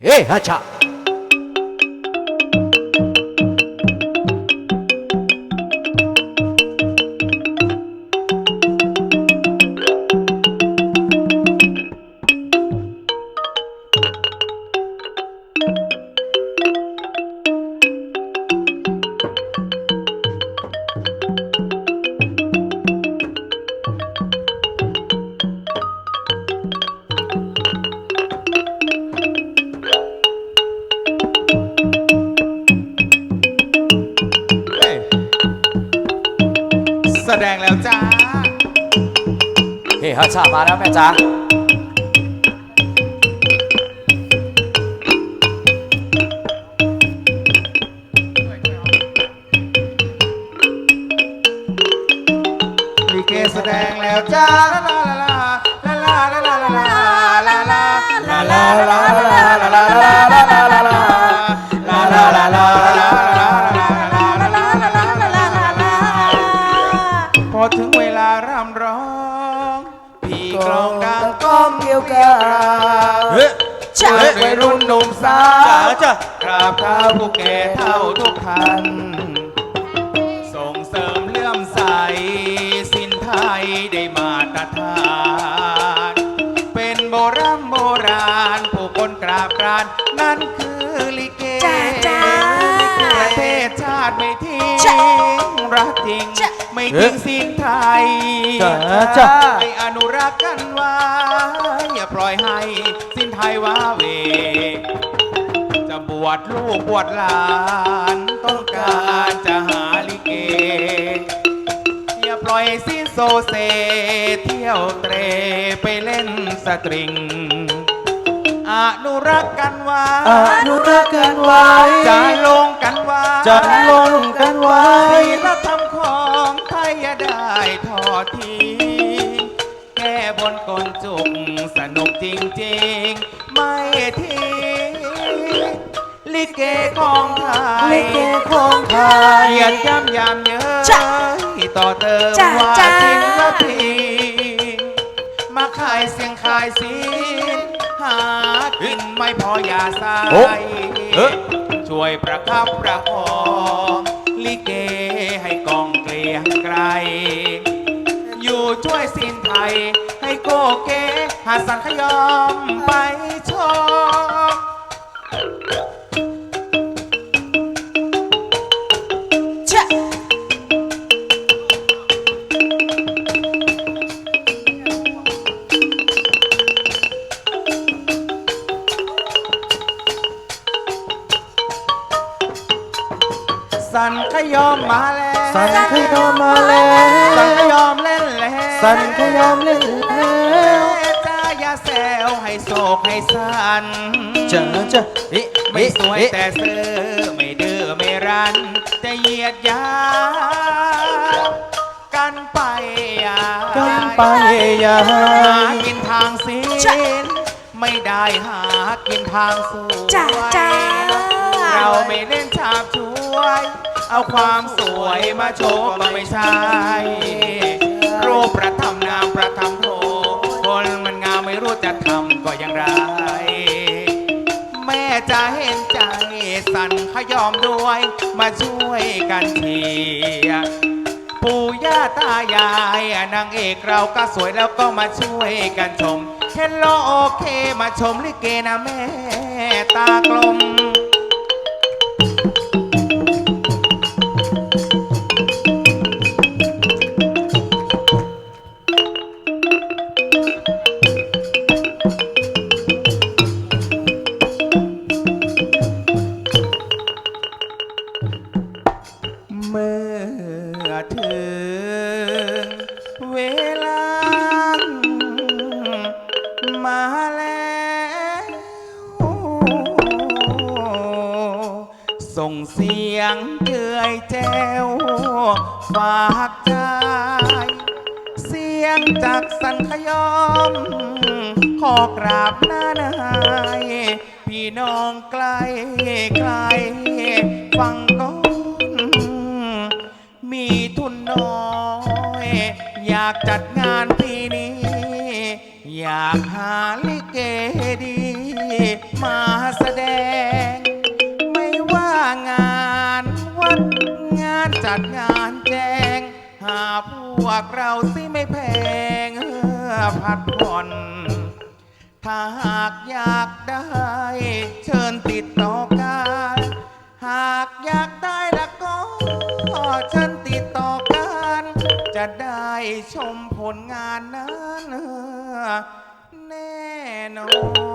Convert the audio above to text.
えい、はちゃ แสดงแล้วจ้า เฮ้ยฮัชชามาแล้วแม่จ้า อถึงเวลาร่ำร้องพี่กลองดังก้องเกี่ยวกับเฮ้ยชาติวัยรุ่นหนุ่มสาจ๋าวจ้ะกราบเท้าผู้แก่เท่าทุกท่านส่งเสริมเลื่อมใส สินไทยได้มาตรฐานเป็นโบราณโบราณ ผู้คนกราบกรานนั่นคือลิเกจ้าจ้าประเทศชาติไม่ทิ้งจ้า รักจริงจ้าไม่ทิ้งสิ้นไทยจ้าจ้าให้อนุรักษ์กันไว้อย่าปล่อยให้สิ้นไทยว้าเหวจะบวชลูกบวชหลาน ต้องการจะหาลิเก อย่าปล่อยให้สิ้นโซเซ เที่ยวเตรไปเล่นสตริง อนุรักษ์กันไว้อนุรักษ์กันไว้จะลงกันไว้ จะลงกันไว้ศี ทอดทิ้งแก้บนกลจุกสนุกจริงๆ ไม่ทิ้งลิเกของไทยลิเกของไทย เหยียดย้ำยามเย้จ้ะยต่อเติมจ้ะว่าจ้ะศิลปินมาขายเสียงขายศิลหากินไม่พออย่าสาโอ้ย เอ๊ะ ช่วยประคับประคองลิเก อยู่ช่วยสินไทย ให้โกเกหาสังขยอมไปชม สันขยอมมาแล้วสันขยอมมาแล้สันขวยอมเล่นแล้วสันขยอมเล่นแล้วจ้าอย่าแซวให้โศกให้สันจ้าจ้ะเอ๊ะไม่เอ๊ะสวยเอ๊ะแต่เสื้อไม่ดื้อไม่รันจะเหยียดยามกันไปอะกันไปอย่าหากินทางศีลไม่ได้หากินทางสวยจ้าจ้าเราไม่เล่นฉาบช่ วยเอาความสวยมาโชว์ก็ไม่ใช่รูปประทับนามประทับโทคนมันงามไม่รู้จะทำก็อย่างไร แม่จะเห็นใจสั่นขยอมด้วย มาช่วยกันเชีปู่ย่าตายายนางเอกเราก็สวยแล้วก็มาช่วยกันชมเฮลโลโอเคมาชมลิเกนะแม่ตากลม เมื่อถึงเวลา มาแล้วส่งเสียงเจือยแจ้วฝากใจ เสียงจากสันขยอม ขอกราบหน้านาย พี่น้องใกล้ไกลฟังก่ น้อย อยากจัดงานปีนี้ อยากหาลิเกดี มาแสดง ไม่ว่างานวัดงานจัดงานแจง หาพวกเราสิไม่แพงเออพัดผ่อน ถ้าหากอยากได้เชิญ แน่นอน